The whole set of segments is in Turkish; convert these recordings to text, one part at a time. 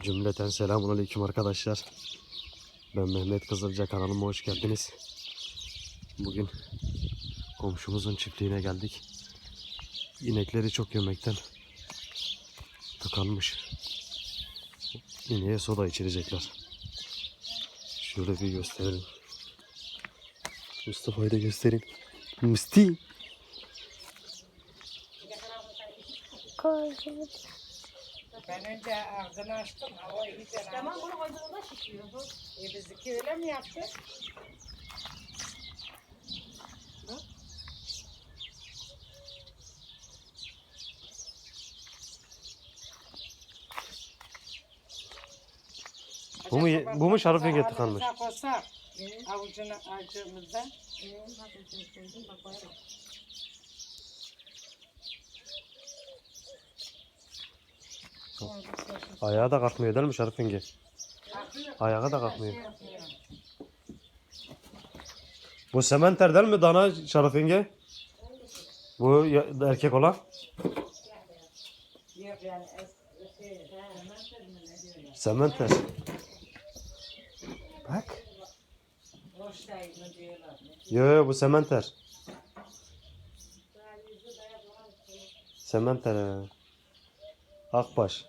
Cümleten selamun aleyküm arkadaşlar. Ben Mehmet Kızılca kanalıma hoş geldiniz. Bugün komşumuzun çiftliğine geldik. İnekleri çok yemekten tıkanmış. İneğe soda içirecekler. Şöyle bir gösterelim. Mustafa'yı da göstereyim. Musti. Koydum. Ben önce ağzını açtım. Hava iyice Tamam bunu koyduğunda şişiyor bu. E bizimki öyle mi yaptı? Bu mu, bu mu şarap yenge tıkanmış? Kosak. Avucunu acımızdan. Ayağa da kalkmıyor değil mi Şarif yenge? Da kalkmıyor. Bu sementer değil mi dana Şarif? Bu erkek olan? Sementer. Bak. Yo yo bu sementer. Sementer. Akbaş.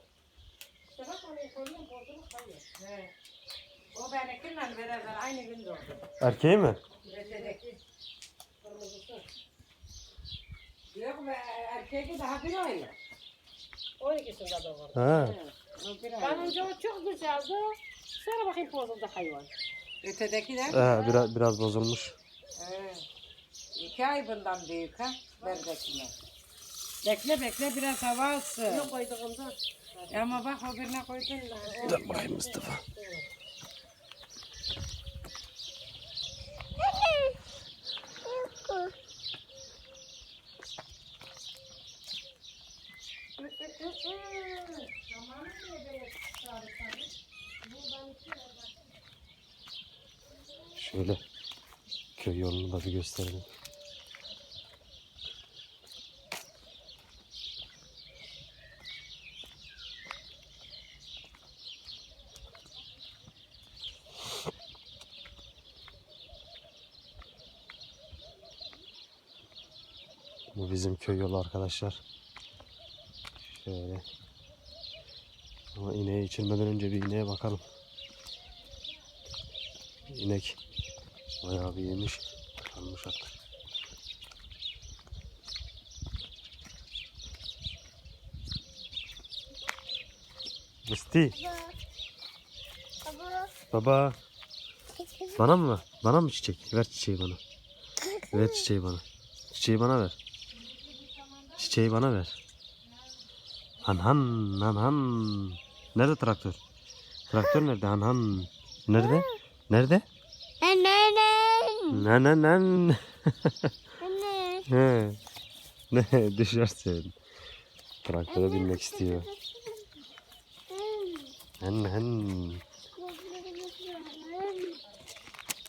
He. O benimkiyle beraber aynı gün doğdu. Erkeği mi? Yok be erkeği daha bir ay. 12'sinde doğurdu. Ha. Önce o çok güzeldi. Sonra bakayım bozuldu hayvan. Ötedeki de He, biraz, biraz bozulmuş. He. İki ay bundan büyük ha. Berdekine. Bekle bekle biraz hava alsın. Ne koyduğumda? Ama bak o birine koydun. Dur bakayım Mustafa. Şöyle köy yolunu da bir gösterelim. Bu bizim köy yolu arkadaşlar. Şöyle. Ama ineği içirmeden önce bir ineğe bakalım. İnek bayağı bir yemiş. Kalmış hatta. Musti. Baba. Bana mı? Bana mı çiçek? Ver çiçeği bana. Ver çiçeği bana. Çiçeği bana ver. Çiçeği bana ver. Han han han han. Nerede traktör? Traktör nerede? Han han. Nerede? Nerede? Anne. Nan nan nan. Anne. He. Ne düşersin. Traktöre binmek istiyor. Han han.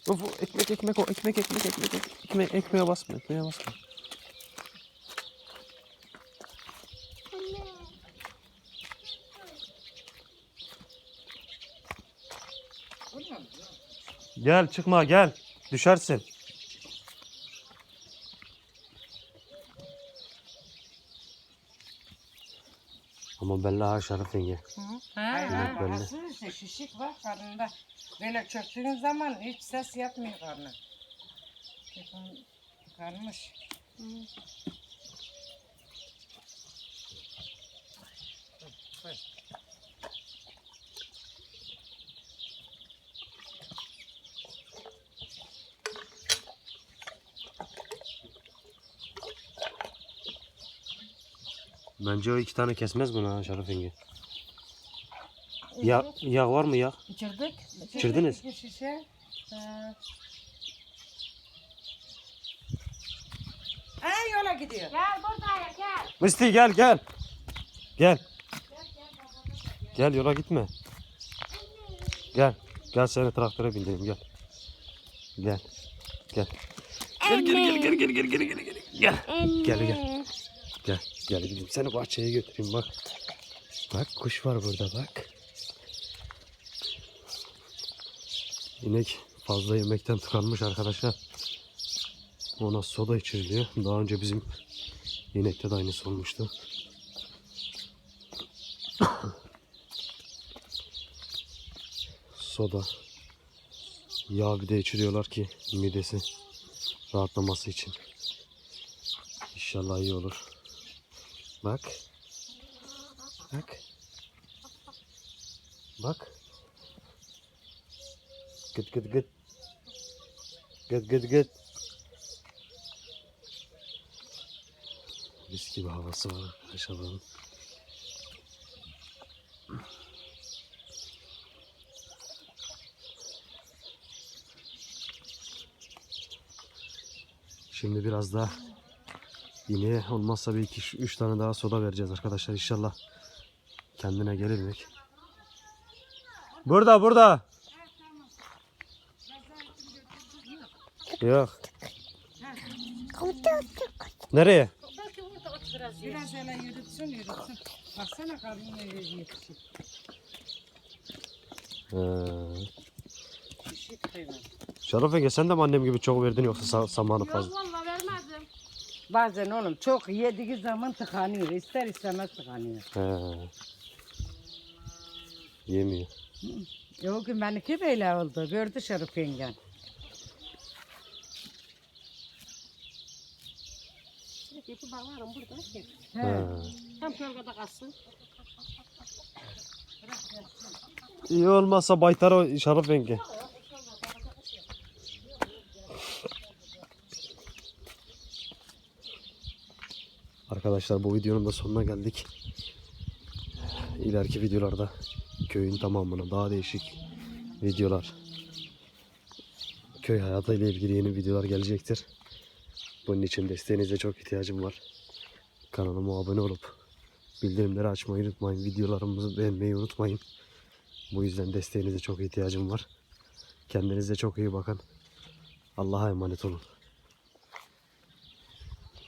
Of ekmek ekmek o ekmek ekmek ekmek ekmek ekmeğe basma ekmeğe basma. Gel çıkma gel. Düşersin. Ama belli ha Şerif yenge. Hayvan belli. rahatsız işte şişik var karnında. Böyle çöktüğün zaman hiç ses yapmıyor karnı. Bakın, Bence o iki tane kesmez bunu ha Şarif yenge. Ya, yağ var mı yağ? İçirdik. İçirdik İçirdiniz. iki şişe. Ee, en yola gidiyor. Gel buraya gel. Misti gel gel. Gel. Gel yola gitme. Gel. Gel seni traktöre bindireyim gel. Gel. Gel. Gel gel gel gel gel gel gel gel. Gel gel. gel gel. Gel. Gideyim seni bahçeye götüreyim bak. Bak kuş var burada bak. İnek fazla yemekten tıkanmış arkadaşlar. Ona soda içiriliyor. Daha önce bizim inekte de aynısı olmuştu. soda. Yağ bir de içiriyorlar ki midesi rahatlaması için. İnşallah iyi olur. Bak. Bak. Bak. Gıt gıt gıt. Gıt gıt gıt. Mis gibi havası var buranın. Şimdi biraz daha ineğe olmazsa bir iki üç tane daha soda vereceğiz arkadaşlar inşallah kendine gelir inek. Burada burada. Yok. Nereye? Biraz hele yürütsün yürütsün. Baksana karnına hayvan. Şeref Ege sen de mi annem gibi çok verdin yoksa sa- samanı fazla? Yok valla vermedim. Bazen oğlum çok yediği zaman tıkanıyor. İster istemez tıkanıyor. He. Yemiyor. E o gün benimki de öyle oldu. Gördü Şerif yengen. Yapı bağlarım burada. He. Tam kalsın. İyi olmazsa baytar o Şeref Ege. Arkadaşlar bu videonun da sonuna geldik. İleriki videolarda köyün tamamını daha değişik videolar köy hayatıyla ilgili yeni videolar gelecektir. Bunun için desteğinize çok ihtiyacım var. Kanalıma abone olup bildirimleri açmayı unutmayın. Videolarımızı beğenmeyi unutmayın. Bu yüzden desteğinize çok ihtiyacım var. Kendinize çok iyi bakın. Allah'a emanet olun.